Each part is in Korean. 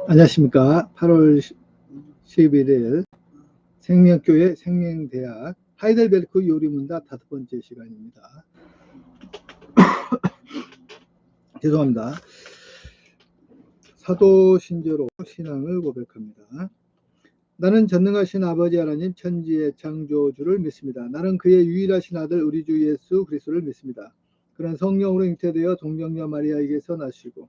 안녕하십니까. 8월 11일 생명교회 생명대학 하이델베르크 요리문답 다섯 번째 시간입니다. 죄송합니다. 사도 신조로 신앙을 고백합니다. 나는 전능하신 아버지 하나님 천지의 창조주를 믿습니다. 나는 그의 유일하신 아들 우리 주 예수 그리스도를 믿습니다. 그는 성령으로 잉태되어 동정녀 마리아에게서 나시고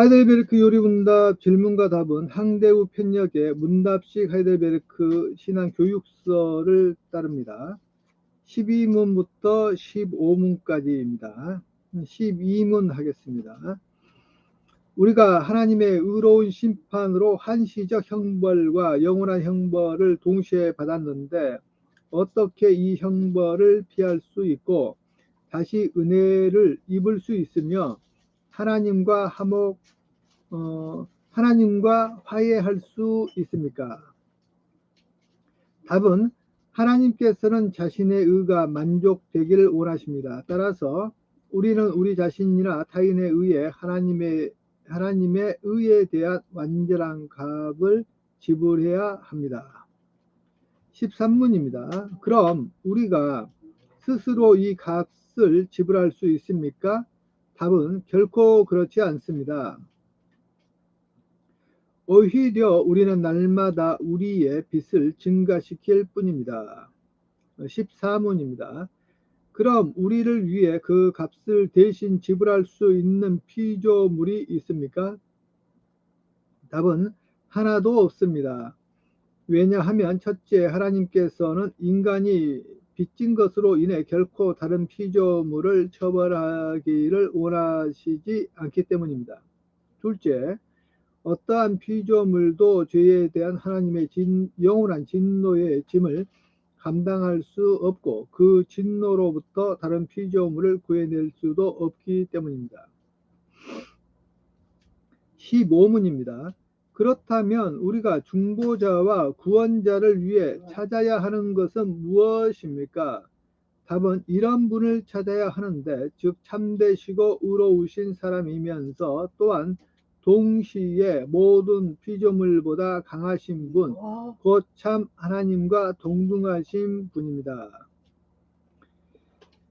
하이델베르크 요리문답 질문과 답은 항대우 편역의 문답식 하이델베르크 신앙 교육서를 따릅니다. 12문부터 15문까지입니다. 12문 하겠습니다. 우리가 하나님의 의로운 심판으로 한시적 형벌과 영원한 형벌을 동시에 받았는데 어떻게 이 형벌을 피할 수 있고 다시 은혜를 입을 수 있으며 하나님과 화목 어, 하나님과 화해할 수 있습니까? 답은 하나님께서는 자신의 의가 만족되기를 원하십니다. 따라서 우리는 우리 자신이나 타인에 의해 하나님의 하나님의 의에 대한 완전한 값을 지불해야 합니다. 13문입니다. 그럼 우리가 스스로 이 값을 지불할 수 있습니까? 답은 결코 그렇지 않습니다. 오히려 우리는 날마다 우리의 빚을 증가시킬 뿐입니다. 14문입니다. 그럼 우리를 위해 그 값을 대신 지불할 수 있는 피조물이 있습니까? 답은 하나도 없습니다. 왜냐하면 첫째 하나님께서는 인간이 빚진 것으로 인해 결코 다른 피조물을 처벌하기를 원하시지 않기 때문입니다. 둘째, 어떠한 피조물도 죄에 대한 하나님의 진, 영원한 진노의 짐을 감당할 수 없고 그 진노로부터 다른 피조물을 구해낼 수도 없기 때문입니다. 15문입니다. 그렇다면 우리가 중보자와 구원자를 위해 찾아야 하는 것은 무엇입니까? 답은 이런 분을 찾아야 하는데 즉 참되시고 의로우신 사람이면서 또한 동시에 모든 피조물보다 강하신 분, 곧 참 하나님과 동등하신 분입니다.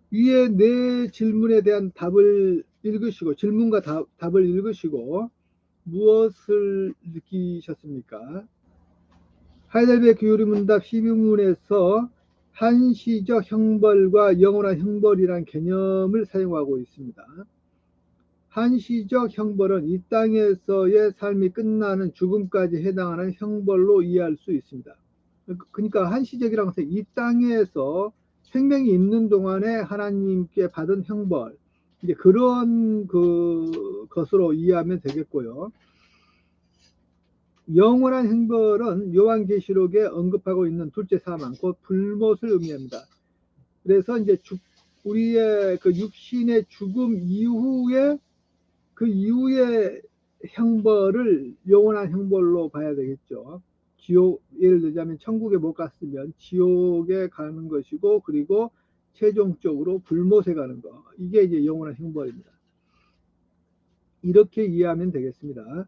위에 네 질문에 대한 답을 읽으시고 질문과 답, 답을 읽으시고 무엇을 느끼셨습니까? 하이델베르크 요리문답 12문에서 한시적 형벌과 영원한 형벌이란 개념을 사용하고 있습니다. 한시적 형벌은 이 땅에서의 삶이 끝나는 죽음까지 해당하는 형벌로 이해할 수 있습니다. 그러니까 한시적이라는 것은 이 땅에서 생명이 있는 동안에 하나님께 받은 형벌, 이제 그런 그 것으로 이해하면 되겠고요. 영원한 형벌은 요한계시록에 언급하고 있는 둘째 사망, 곧 불못을 의미합니다. 그래서 이제 죽, 우리의 그 육신의 죽음 이후에 그 이후의 형벌을 영원한 형벌로 봐야 되겠죠. 지옥, 예를 들자면 천국에 못 갔으면 지옥에 가는 것이고, 그리고 최종적으로 불못에 가는 거. 이게 이제 영원한 형벌입니다. 이렇게 이해하면 되겠습니다.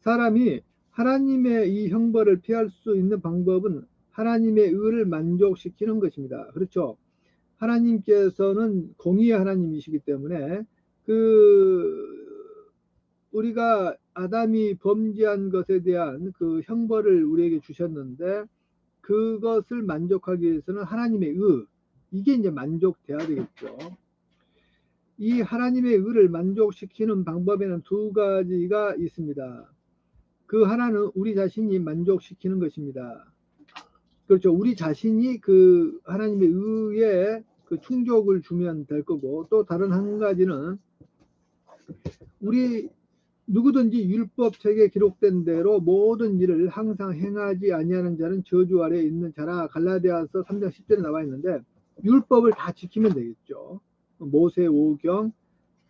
사람이 하나님의 이 형벌을 피할 수 있는 방법은 하나님의 의를 만족시키는 것입니다. 그렇죠? 하나님께서는 공의의 하나님이시기 때문에 그 우리가 아담이 범죄한 것에 대한 그 형벌을 우리에게 주셨는데 그것을 만족하기 위해서는 하나님의 의 이게 이제 만족돼야 되겠죠. 이 하나님의 의를 만족시키는 방법에는 두 가지가 있습니다. 그 하나는 우리 자신이 만족시키는 것입니다. 그렇죠. 우리 자신이 그 하나님의 의에 그 충족을 주면 될 거고 또 다른 한 가지는 우리 누구든지 율법 책에 기록된 대로 모든 일을 항상 행하지 아니하는 자는 저주 아래에 있는 자라 갈라디아서 3장 10절에 나와 있는데 율법을 다 지키면 되겠죠. 모세 오경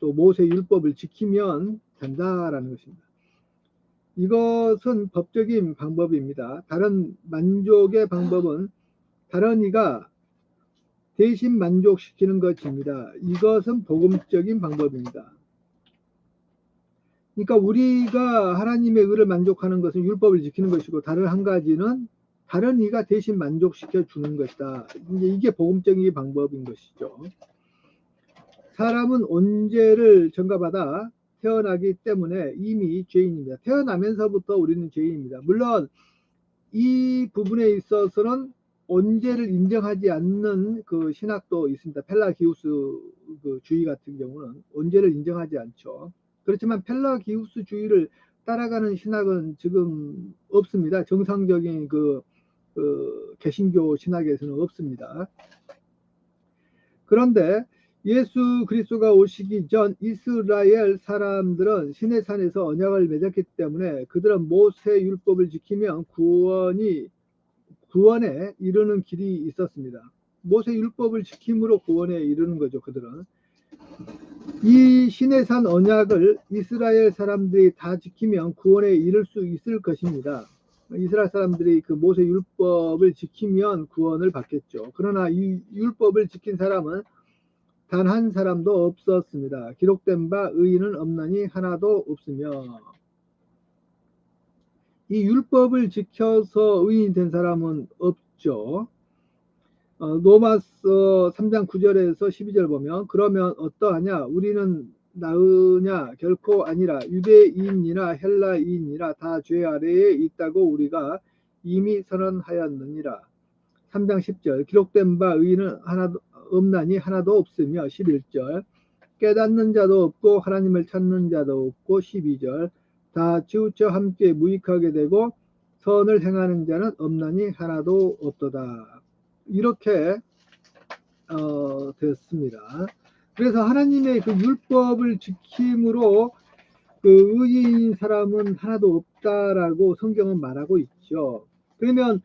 또 모세 율법을 지키면 된다라는 것입니다. 이것은 법적인 방법입니다. 다른 만족의 방법은 다른 이가 대신 만족시키는 것입니다. 이것은 복음적인 방법입니다. 그러니까 우리가 하나님의 의를 만족하는 것은 율법을 지키는 것이고 다른 한 가지는 다른 이가 대신 만족시켜 주는 것이다. 이게 복음적인 방법인 것이죠. 사람은 언제를 전가받아 태어나기 때문에 이미 죄인입니다. 태어나면서부터 우리는 죄인입니다. 물론 이 부분에 있어서는 언제를 인정하지 않는 그 신학도 있습니다. 펠라기우스 그 주의 같은 경우는 언제를 인정하지 않죠. 그렇지만 펠라기우스 주의를 따라가는 신학은 지금 없습니다. 정상적인 그, 그 개신교 신학에서는 없습니다. 그런데 예수 그리스도가 오시기 전 이스라엘 사람들은 시내산에서 언약을 맺었기 때문에 그들은 모세 율법을 지키면 구원이 구원에 이르는 길이 있었습니다. 모세 율법을 지킴으로 구원에 이르는 거죠. 그들은 이 시내산 언약을 이스라엘 사람들이 다 지키면 구원에 이를 수 있을 것입니다. 이스라엘 사람들이 그 모세 율법을 지키면 구원을 받겠죠. 그러나 이 율법을 지킨 사람은 단 한 사람도 없었습니다. 기록된 바 의인은 없나니 하나도 없으며 이 율법을 지켜서 의인 된 사람은 없죠. 어, 로마서 3장 9절에서 12절 보면 그러면 어떠하냐 우리는 나으냐? 결코 아니라 유대인이나 헬라인이나 다 죄 아래에 있다고 우리가 이미 선언하였느니라. 3장 10절. 기록된 바 의인은 하나도 없나니 하나도 없으며 11절. 깨닫는 자도 없고 하나님을 찾는 자도 없고 12절. 다 치우쳐 함께 무익하게 되고 선을 행하는 자는 없나니 하나도 없도다. 이렇게 어, 됐습니다. 그래서 하나님의 그 율법을 지킴으로 그 의인 사람은 하나도 없다라고 성경은 말하고 있죠. 그러면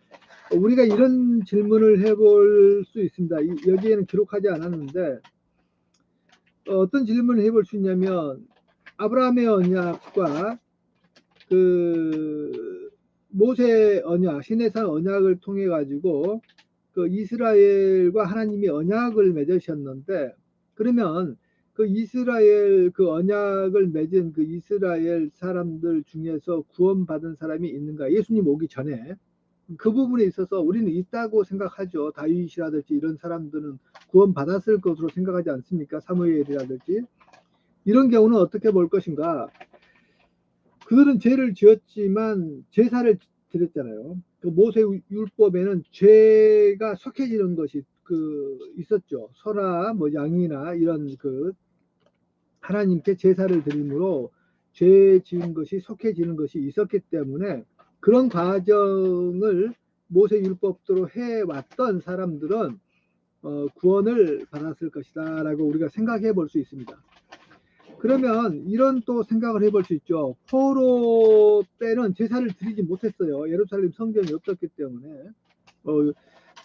우리가 이런 질문을 해볼 수 있습니다. 여기에는 기록하지 않았는데 어떤 질문을 해볼 수 있냐면 아브라함의 언약과 그 모세 언약, 시내산 언약을 통해 가지고 그 이스라엘과 하나님이 언약을 맺으셨는데 그러면 그 이스라엘 그 언약을 맺은 그 이스라엘 사람들 중에서 구원받은 사람이 있는가? 예수님 오기 전에 그 부분에 있어서 우리는 있다고 생각하죠. 다윗이라든지 이런 사람들은 구원받았을 것으로 생각하지 않습니까? 사무엘이라든지 이런 경우는 어떻게 볼 것인가? 그들은 죄를 지었지만 제사를 드렸잖아요. 그 모세 율법에는 죄가 속해지는 것이 그 있었죠. 소라, 뭐 양이나 이런 그 하나님께 제사를 드림으로 죄 지은 것이 속해지는 것이 있었기 때문에 그런 과정을 모세 율법대로 해왔던 사람들은 어, 구원을 받았을 것이다 라고 우리가 생각해 볼 수 있습니다. 그러면 이런 또 생각을 해볼 수 있죠. 포로 때는 제사를 드리지 못했어요. 예루살렘 성전이 없었기 때문에. 어,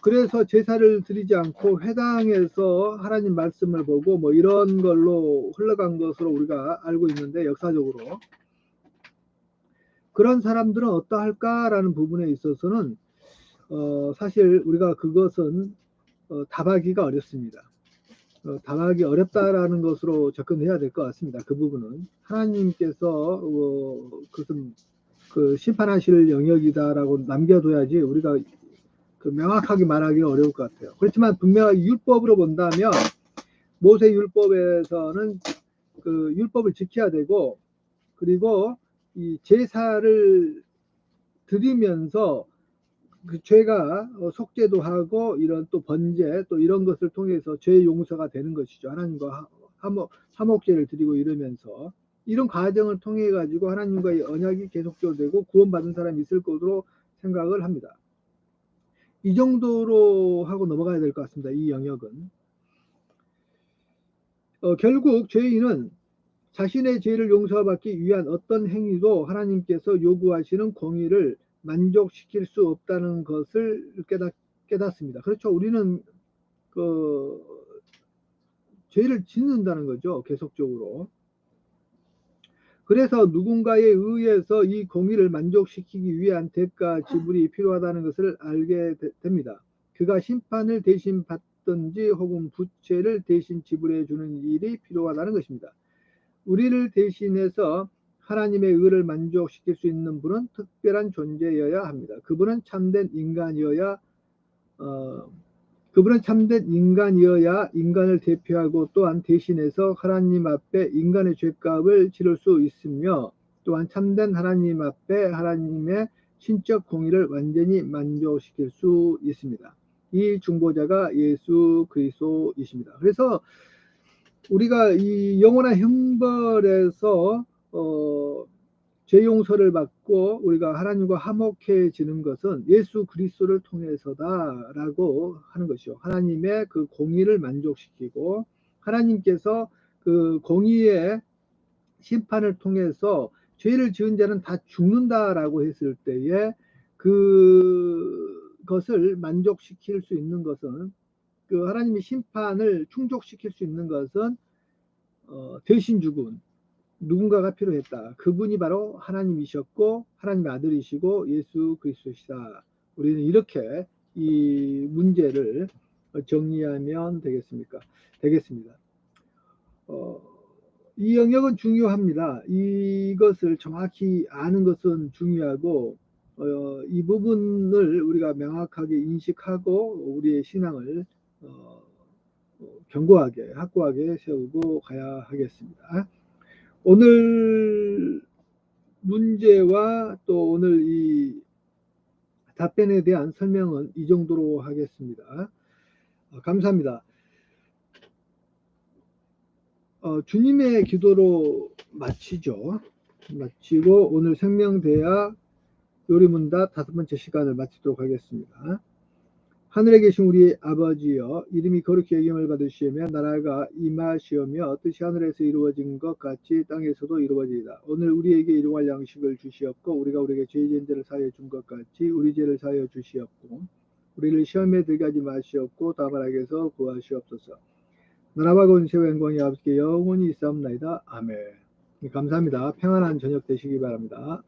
그래서 제사를 드리지 않고 회당에서 하나님 말씀을 보고 뭐 이런 걸로 흘러간 것으로 우리가 알고 있는데 역사적으로 그런 사람들은 어떠할까라는 부분에 있어서는 어, 사실 우리가 그것은 어, 답하기가 어렵습니다. 어, 답하기 어렵다라는 것으로 접근해야 될 것 같습니다. 그 부분은 하나님께서 어, 그것은 그 심판하실 영역이다라고 남겨둬야지 우리가 그 명확하게 말하기가 어려울 것 같아요. 그렇지만 분명히 율법으로 본다면 모세 율법에서는 그 율법을 지켜야 되고 그리고 이 제사를 드리면서 그 죄가 어, 속죄도 하고 이런 또 번제 또 이런 것을 통해서 죄 용서가 되는 것이죠. 하나님과 화목, 화목제를 드리고 이러면서 이런 과정을 통해 가지고 하나님과의 언약이 계속적으로 되고 구원받은 사람이 있을 것으로 생각을 합니다. 이 정도로 하고 넘어가야 될 것 같습니다. 이 영역은. 어, 결국 죄인은 자신의 죄를 용서받기 위한 어떤 행위도 하나님께서 요구하시는 공의를 만족시킬 수 없다는 것을 깨닫, 깨닫습니다. 그렇죠. 우리는 그 죄를 짓는다는 거죠. 계속적으로. 그래서 누군가에 의해서 이 공의를 만족시키기 위한 대가 지불이 필요하다는 것을 알게 되, 됩니다. 그가 심판을 대신 받든지 혹은 부채를 대신 지불해 주는 일이 필요하다는 것입니다. 우리를 대신해서 하나님의 의를 만족시킬 수 있는 분은 특별한 존재여야 합니다. 그분은 참된 인간이어야 어, 그분은 참된 인간이어야 인간을 대표하고 또한 대신해서 하나님 앞에 인간의 죄값을 치를 수 있으며 또한 참된 하나님 앞에 하나님의 신적 공의를 완전히 만족시킬 수 있습니다. 이 중보자가 예수 그리스도이십니다. 그래서 우리가 이 영원한 형벌에서 어, 죄 용서를 받고 우리가 하나님과 화목해지는 것은 예수 그리스도를 통해서다라고 하는 것이요. 하나님의 그 공의를 만족시키고 하나님께서 그 공의의 심판을 통해서 죄를 지은 자는 다 죽는다라고 했을 때에 그것을 만족시킬 수 있는 것은 그 하나님의 심판을 충족시킬 수 있는 것은 어, 대신 죽은 누군가가 필요했다. 그분이 바로 하나님이셨고 하나님의 아들이시고 예수 그리스도시다. 우리는 이렇게 이 문제를 정리하면 되겠습니까? 되겠습니다. 어, 이 영역은 중요합니다. 이것을 정확히 아는 것은 중요하고 어, 이 부분을 우리가 명확하게 인식하고 우리의 신앙을 어, 견고하게 확고하게 세우고 가야 하겠습니다. 오늘 문제와 또 오늘 이 답변에 대한 설명은 이 정도로 하겠습니다. 어, 감사합니다. 어, 주님의 기도로 마치죠. 마치고 오늘 생명대학 요리문답 다섯 번째 시간을 마치도록 하겠습니다. 하늘에 계신 우리 아버지여 이름이 거룩히 여김을 받으시며 나라가 임하시오며 뜻이 하늘에서 이루어진 것 같이 땅에서도 이루어지이다. 오늘 우리에게 일용할 양식을 주시옵고 우리가 우리에게 죄 지은 죄를 사하여 준 것 같이 우리 죄를 사하여 주시옵고 우리를 시험에 들게 하지 마시옵고 다말하게서 구하시옵소서. 나라와 권세와 영광이 아버지께 영원히 있사옵나이다. 아멘. 감사합니다. 평안한 저녁 되시기 바랍니다.